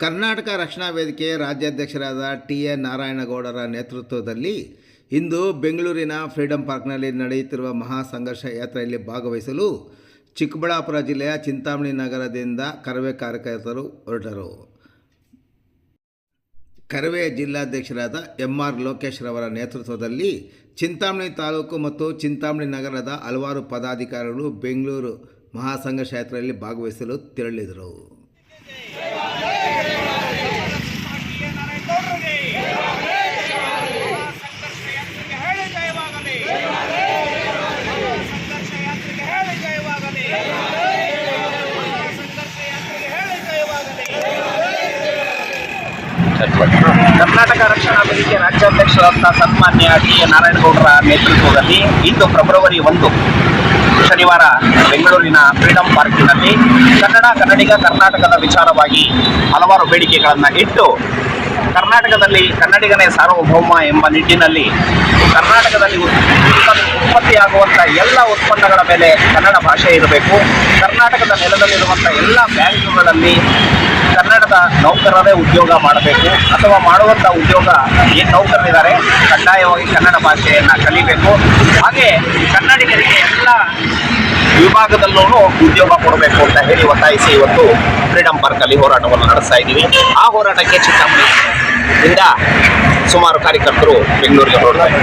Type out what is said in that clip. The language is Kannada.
ಕರ್ನಾಟಕ ರಕ್ಷಣಾ ವೇದಿಕೆ ರಾಜ್ಯಾಧ್ಯಕ್ಷರಾದ ಟಿ ಎನ್ ನಾರಾಯಣಗೌಡರ ನೇತೃತ್ವದಲ್ಲಿ ಇಂದು ಬೆಂಗಳೂರಿನ ಫ್ರೀಡಂ ಪಾರ್ಕ್ನಲ್ಲಿ ನಡೆಯುತ್ತಿರುವ ಮಹಾ ಸಂಘರ್ಷ ಯಾತ್ರೆಯಲ್ಲಿ ಭಾಗವಹಿಸಲು ಚಿಕ್ಕಬಳ್ಳಾಪುರ ಜಿಲ್ಲೆಯ ಚಿಂತಾಮಣಿ ನಗರದಿಂದ ಕರವೇ ಕಾರ್ಯಕರ್ತರು ಹೊರಟರು. ಕರವೇ ಜಿಲ್ಲಾಧ್ಯಕ್ಷರಾದ ಎಂ ಆರ್ ಲೋಕೇಶ್ ರವರ ನೇತೃತ್ವದಲ್ಲಿ ಚಿಂತಾಮಣಿ ತಾಲೂಕು ಮತ್ತು ಚಿಂತಾಮಣಿ ನಗರದ ಹಲವಾರು ಪದಾಧಿಕಾರಿಗಳು ಬೆಂಗಳೂರು ಮಹಾಸಂಘರ್ಷ ಯಾತ್ರೆಯಲ್ಲಿ ಭಾಗವಹಿಸಲು ತೆರಳಿದರು ಸಂಘರ್ಷ ಯಾತ್ರೆಗೆ ಹೇಳಿ ಜಯವಾಗಲಿ ಸಂಘರ್ಷ ಯಾತ್ರೆಗೆ ಹೇಳಿ ಜಯವಾಗಲಿ ಸಂಘರ್ಷ ಯಾತ್ರೆಗೆ ಹೇಳಿ ಜಯವಾಗಲಿ ಕರ್ನಾಟಕ ರಕ್ಷಣಾ ವೇದಿಕೆ ರಾಜ್ಯಾಧ್ಯಕ್ಷರಾದ ಸನ್ಮಾನ್ಯ ಡಿ ಎ ನಾರಾಯಣಗೌಡರ ನೇತೃತ್ವದಲ್ಲಿ ಇಂದು ಫೆಬ್ರವರಿ ಒಂದು, ಶನಿವಾರ ಬೆಂಗಳೂರಿನ ಫ್ರೀಡಂ ಪಾರ್ಕಿನಲ್ಲಿ ಕನ್ನಡ ಕನ್ನಡಿಗ ಕರ್ನಾಟಕದ ವಿಚಾರವಾಗಿ ಹಲವಾರು ಬೇಡಿಕೆಗಳನ್ನು ಇಟ್ಟು ಕರ್ನಾಟಕದಲ್ಲಿ ಕನ್ನಡಿಗನೇ ಸಾರ್ವಭೌಮ ಎಂಬ ನಿಟ್ಟಿನಲ್ಲಿ ಕರ್ನಾಟಕದಲ್ಲಿ ಉತ್- ಉತ್ಪತ್ತಿಯಾಗುವಂಥ ಎಲ್ಲ ಉತ್ಪನ್ನಗಳ ಮೇಲೆ ಕನ್ನಡ ಭಾಷೆ ಇರಬೇಕು. ಕರ್ನಾಟಕದ ನೆಲದಲ್ಲಿರುವಂಥ ಎಲ್ಲ ಬ್ಯಾಂಕ್ಗಳಲ್ಲಿ ಕನ್ನಡದ ನೌಕರರೇ ಉದ್ಯೋಗ ಮಾಡಬೇಕು ಅಥವಾ ಮಾಡುವಂಥ ಉದ್ಯೋಗ ಏನು ನೌಕರರಿದ್ದಾರೆ ಕಡ್ಡಾಯವಾಗಿ ಕನ್ನಡ ಭಾಷೆಯನ್ನು ಕಲಿಬೇಕು. ಹಾಗೆ ಕನ್ನಡಿಗರಿಗೆ ಎಲ್ಲ ವಿಭಾಗದಲ್ಲೂ ಉದ್ಯೋಗ ಕೊಡಬೇಕು ಅಂತ ಹೇಳಿ ಒತ್ತಾಯಿಸಿ ಇವತ್ತು ಫ್ರೀಡಂ ಪಾರ್ಕಲ್ಲಿ ಹೋರಾಟವನ್ನು ನಡೆಸ್ತಾ ಇದ್ದೀವಿ. ಆ ಹೋರಾಟಕ್ಕೆ ಚಿಕ್ಕಮ್ಮ ಇಂದ ಸುಮಾರು ಕಾರ್ಯಕರ್ತರು ಬೆಂಗಳೂರಿಗೆ ಹೊರಡ್ತಾರೆ